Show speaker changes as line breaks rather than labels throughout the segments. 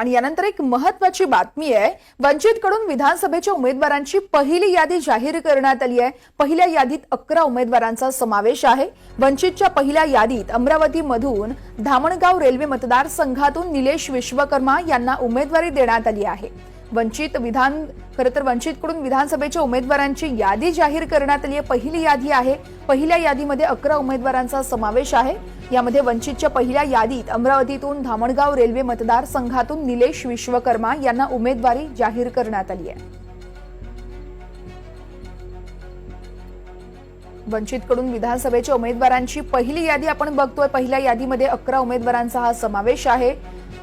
आणि यानंतर एक महत्वाची बातमी आहे वंचितकडून विधानसभेच्या उमेदवारांची पहिली यादी जाहीर करण्यात आली आहे. पहिल्या यादीत अकरा उमेदवारांचा समावेश आहे. वंचितच्या पहिल्या यादीत अमरावतीमधून धामणगाव रेल्वे मतदारसंघातून निलेश विश्वकर्मा यांना उमेदवारी देण्यात आली आहे. वंचित विधान खरं तर वंचितकडून विधानसभेच्या उमेदवारांची यादी जाहीर करण्यात आली आहे. पहिली यादी आहे. पहिल्या यादीमध्ये अकरा उमेदवारांचा समावेश आहे. यामध्ये वंचितच्या पहिल्या यादीत अमरावतीतून धामणगाव रेल्वे मतदारसंघातून निलेश विश्वकर्मा यांना उमेदवारी जाहीर करण्यात आली आहे. वंचितकडून विधानसभेच्या उमेदवारांची पहिली यादी आपण बघतोय. पहिल्या यादीमध्ये अकरा उमेदवारांचा हा समावेश आहे.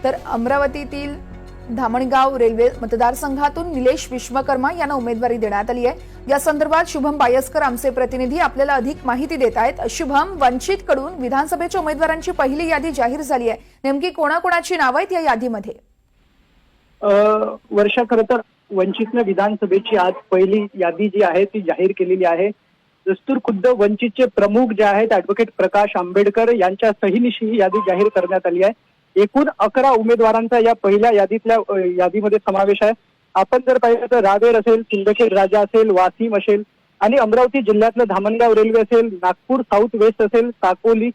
तर अमरावतीतील धामणगाव रेल्वे मतदारसंघातून निलेश विश्वकर्मा यांना उमेदवारी देण्यात आली आहे. या संदर्भात शुभम बायस्कर आमचे प्रतिनिधी आपल्याला अधिक माहिती देत आहेत. शुभम वंचित कडून विधानसभेच्या उमेदवारांची पहिली यादी जाहीर झाली आहे. नेमकी कोणाकोणाची नावं आहेत या यादीमध्ये?
वर्षा खरं तर वंचितनं विधानसभेची आज पहिली यादी जी आहे ती जाहीर केलेली आहे. दस्तूर खुद्द वंचितचे प्रमुख जे आहेत ऍडव्होकेट प्रकाश आंबेडकर यांच्या सहीनिशी ही यादी जाहीर करण्यात आली आहे. एकूण अकरा उमेदवारांचा या पहिल्या यादीतल्या यादीमध्ये समावेश आहे. आपण जर पाहिलं तर रावेर असेल सिंदखेड राजा असेल वासिम असेल आणि अमरावती जिल्ह्यातलं धामणगाव रेल्वे असेल नागपूर साऊथ वेस्ट असेल साकोली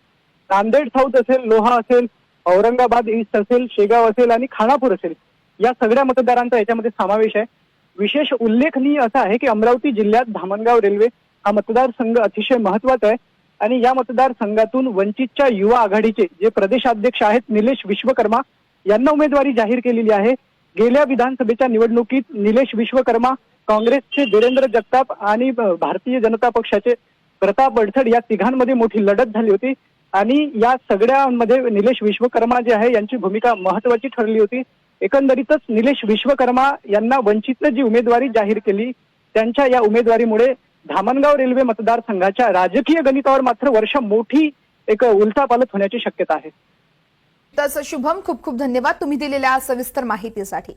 नांदेड साऊथ असेल लोहा असेल औरंगाबाद ईस्ट असेल शेगाव असेल आणि खानापूर असेल. या सगळ्या मतदारांचा याच्यामध्ये समावेश आहे. विशेष उल्लेखनीय असा आहे की अमरावती जिल्ह्यात धामणगाव रेल्वे हा मतदारसंघ अतिशय महत्त्वाचा आहे. आणि या मतदारसंघातून वंचितच्या युवा आघाडीचे जे प्रदेशाध्यक्ष आहेत निलेश विश्वकर्मा यांना उमेदवारी जाहीर केलेली आहे. गेल्या विधानसभेच्या निवडणुकीत निलेश विश्वकर्मा काँग्रेसचे धीरेंद्र जगताप आणि भारतीय जनता पक्षाचे प्रताप बडथड या तिघांमध्ये मोठी लढत झाली होती. आणि या सगळ्यामध्ये निलेश विश्वकर्मा जे आहे यांची भूमिका महत्वाची ठरली होती. एकंदरीतच निलेश विश्वकर्मा यांना वंचितनं जी उमेदवारी जाहीर केली त्यांच्या या उमेदवारीमुळे धामणगाव रेल्वे मतदारसंघाच्या राजकीय गणितावर मात्र वर्ष मोठी एक उलथापालत होण्याची शक्यता आहे.
तसं शुभम खूप खूप धन्यवाद तुम्ही दिलेल्या सविस्तर माहितीसाठी.